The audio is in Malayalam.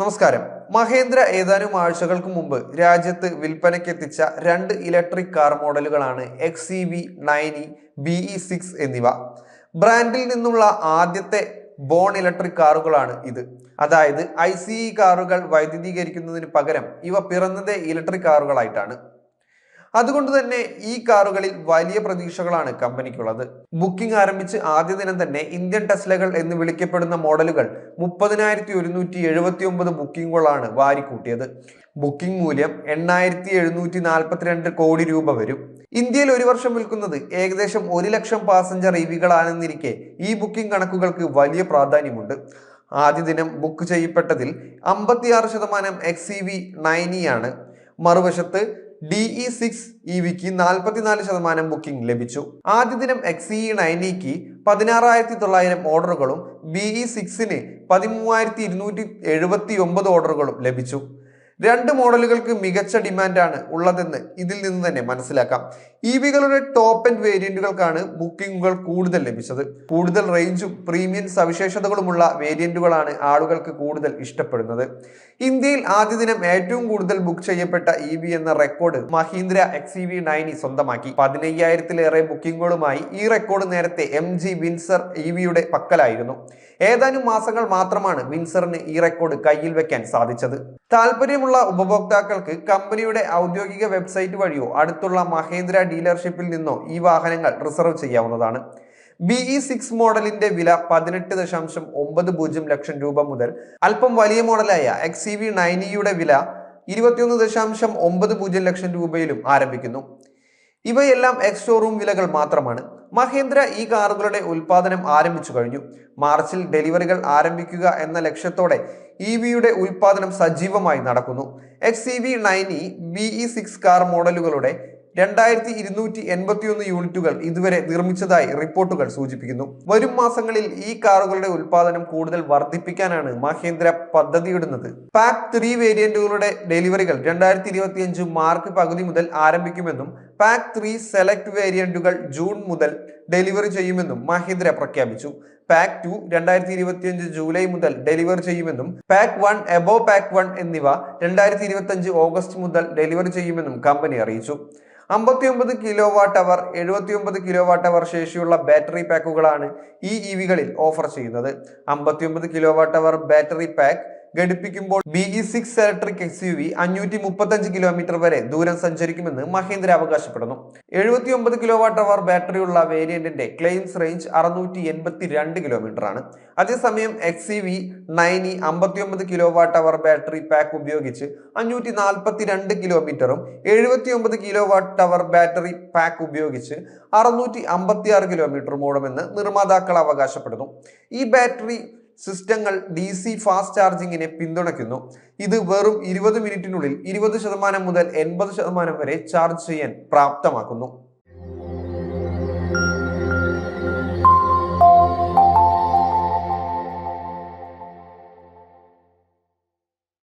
നമസ്കാരം. മഹേന്ദ്ര ഏതാനും ആഴ്ചകൾക്ക് മുമ്പ് രാജ്യത്ത് വിൽപ്പനയ്ക്കെത്തിച്ച രണ്ട് electric car മോഡലുകളാണ് X C V nine E B E six എന്നിവ. ബ്രാൻഡിൽ നിന്നുള്ള ആദ്യത്തെ ബോൺ ഇലക്ട്രിക് കാറുകളാണ് ഇത്. അതായത് ഐ സി ഇ കാറുകൾ വൈദ്യുതീകരിക്കുന്നതിന് പകരം ഇവ പിറന്നതേ ഇലക്ട്രിക് കാറുകളായിട്ടാണ്. അതുകൊണ്ട് തന്നെ ഈ കാറുകളിൽ വലിയ പ്രതീക്ഷകളാണ് കമ്പനിക്കുള്ളത്. ബുക്കിംഗ് ആരംഭിച്ച് ആദ്യ ദിനം തന്നെ ഇന്ത്യൻ ടെസ്ലകൾ എന്ന് വിളിക്കപ്പെടുന്ന മോഡലുകൾ മുപ്പതിനായിരത്തി ഒരുന്നൂറ്റി എഴുപത്തി ഒമ്പത് ബുക്കിംഗുകളാണ് വാരിക്കൂട്ടിയത്. ബുക്കിംഗ് മൂല്യം എണ്ണായിരത്തി എഴുന്നൂറ്റി നാൽപ്പത്തിരണ്ട് കോടി രൂപ വരും. ഇന്ത്യയിൽ ഒരു വർഷം വിൽക്കുന്നത് ഏകദേശം ഒരു ലക്ഷം പാസഞ്ചർ ഇവികളാണെന്നിരിക്കെ ഈ ബുക്കിംഗ് കണക്കുകൾക്ക് വലിയ പ്രാധാന്യമുണ്ട്. ആദ്യ ദിനം ബുക്ക് ചെയ്യപ്പെട്ടതിൽ അമ്പത്തിയാറ് ശതമാനം എക്സ് ഇ വി നയനിയാണ്. മറുവശത്ത് ഡി ഇ സിക്സ് ഇ വിക്ക് നാൽപ്പത്തിനാല് ശതമാനം ബുക്കിംഗ് ലഭിച്ചു. ആദ്യ ദിനം എക്സ് ഇ നയനിക്ക് പതിനാറായിരത്തി തൊള്ളായിരം ഓർഡറുകളും ബി ഇ സിക്സിന് പതിമൂവായിരത്തി ഇരുന്നൂറ്റി എഴുപത്തി ഒമ്പത് ഓർഡറുകളും ലഭിച്ചു. രണ്ട് മോഡലുകൾക്ക് മികച്ച ഡിമാൻഡാണ് ഉള്ളതെന്ന് ഇതിൽ നിന്ന് തന്നെ മനസ്സിലാക്കാം. ഇ വികളുടെ ടോപ്പ് എൻഡ് വേരിയന്റുകൾക്കാണ് ബുക്കിംഗുകൾ കൂടുതൽ ലഭിച്ചത്. കൂടുതൽ റേഞ്ചും പ്രീമിയം സവിശേഷതകളുമുള്ള വേരിയന്റുകളാണ് ആളുകൾക്ക് കൂടുതൽ ഇഷ്ടപ്പെടുന്നത്. ഇന്ത്യയിൽ ആദ്യ ദിനം ഏറ്റവും കൂടുതൽ ബുക്ക് ചെയ്യപ്പെട്ട ഇ വി എന്ന record Mahindra X E V nine e സ്വന്തമാക്കി. പതിനയ്യായിരത്തിലേറെ ബുക്കിംഗുകളുമായി ഈ റെക്കോർഡ് നേരത്തെ എം ജി വിൻസർ ഇ വിയുടെ പക്കലായിരുന്നു. ഏതാനും മാസങ്ങൾ മാത്രമാണ് വിൻസറിന് ഈ റെക്കോർഡ് കയ്യിൽ വെക്കാൻ സാധിച്ചത്. താല്പര്യമുള്ള ഉപഭോക്താക്കൾക്ക് കമ്പനിയുടെ ഔദ്യോഗിക വെബ്സൈറ്റ് വഴിയോ അടുത്തുള്ള മഹേന്ദ്ര ഡീലർഷിപ്പിൽ നിന്നോ ഈ വാഹനങ്ങൾ റിസർവ് ചെയ്യാവുന്നതാണ്. ബി ഇ സിക്സ് മോഡലിന്റെ വില പതിനെട്ട് ദശാംശം ഒമ്പത് പൂജ്യം ലക്ഷം രൂപ മുതൽ അല്പം വലിയ മോഡലായ എക്സ് സി വി നയനിയുടെ വില ഇരുപത്തിയൊന്ന് ദശാംശം ഒമ്പത് പൂജ്യം ലക്ഷം രൂപയിലും ആരംഭിക്കുന്നു. ഇവയെല്ലാം എക്സ് ഷോറൂം വിലകൾ മാത്രമാണ്. മഹേന്ദ്ര ഈ കാറുകളുടെ ഉൽപാദനം ആരംഭിച്ചു കഴിഞ്ഞു. മാർച്ചിൽ ഡെലിവറികൾ ആരംഭിക്കുക എന്ന ലക്ഷ്യത്തോടെ ഇ വിയുടെ ഉൽപാദനം സജീവമായി നടക്കുന്നു. X E V nine E six car മോഡലുകളുടെ രണ്ടായിരത്തി ഇരുന്നൂറ്റി എൺപത്തിയൊന്ന് യൂണിറ്റുകൾ ഇതുവരെ നിർമ്മിച്ചതായി റിപ്പോർട്ടുകൾ സൂചിപ്പിക്കുന്നു. വരും മാസങ്ങളിൽ ഈ കാറുകളുടെ ഉൽപാദനം കൂടുതൽ വർദ്ധിപ്പിക്കാനാണ് മഹേന്ദ്ര പദ്ധതിയിടുന്നത്. പാക്ക് ത്രീ വേരിയന്റുകളുടെ ഡെലിവറികൾ രണ്ടായിരത്തി മാർച്ച് പകുതി മുതൽ ആരംഭിക്കുമെന്നും പാക്ക് ത്രീ സെലക്ട് വേരിയന്റുകൾ ജൂൺ മുതൽ ഡെലിവറി ചെയ്യുമെന്നും മഹീന്ദ്ര പ്രഖ്യാപിച്ചു. പാക്ക് ടു രണ്ടായിരത്തി ഇരുപത്തിയഞ്ച് ജൂലൈ മുതൽ ഡെലിവർ ചെയ്യുമെന്നും pack one above pack one എന്നിവ രണ്ടായിരത്തി ഇരുപത്തിയഞ്ച് ഓഗസ്റ്റ് മുതൽ ഡെലിവറി ചെയ്യുമെന്നും കമ്പനി അറിയിച്ചു. അമ്പത്തിയൊമ്പത് കിലോ വാട്ട് അവർ എഴുപത്തിയൊമ്പത് കിലോ വാട്ട് അവർ ശേഷിയുള്ള ബാറ്ററി പാക്കുകളാണ് ഈ ഇ വികളിൽ ഓഫർ ചെയ്യുന്നത്. അമ്പത്തിയൊമ്പത് kilo watt hour battery pack ഘടിപ്പിക്കുമ്പോൾ B E six electric X U V അഞ്ഞൂറ്റി മുപ്പത്തഞ്ച് കിലോമീറ്റർ വരെ ദൂരം സഞ്ചരിക്കുമെന്ന് മഹീന്ദ്ര അവകാശപ്പെടുന്നു. എഴുപത്തി ഒമ്പത് കിലോ വാട്ട് അവർ ബാറ്ററിയുള്ള വേരിയന്റിന്റെ ക്ലെയിംസ് റേഞ്ച് അറുന്നൂറ്റി എൺപത്തി രണ്ട് കിലോമീറ്റർ ആണ്. അതേസമയം X E V nine e അമ്പത്തിയൊമ്പത് kilo watt hour battery pack ഉപയോഗിച്ച് അഞ്ഞൂറ്റി നാൽപ്പത്തി രണ്ട് കിലോമീറ്ററും എഴുപത്തി ഒമ്പത് kilo watt hour battery pack ഉപയോഗിച്ച് അറുന്നൂറ്റി അമ്പത്തി ആറ് കിലോമീറ്ററും ഓടുമെന്ന് നിർമ്മാതാക്കൾ അവകാശപ്പെടുന്നു. ഈ ബാറ്ററി സിസ്റ്റങ്ങൾ ഡി സി ഫാസ്റ്റ് ചാർജിങ്ങിനെ പിന്തുണയ്ക്കുന്നു. ഇത് വെറും ഇരുപത് മിനിറ്റിനുള്ളിൽ ഇരുപത് ശതമാനം മുതൽ എൺപത് ശതമാനം വരെ ചാർജ് ചെയ്യാൻ പ്രാപ്തമാക്കുന്നു.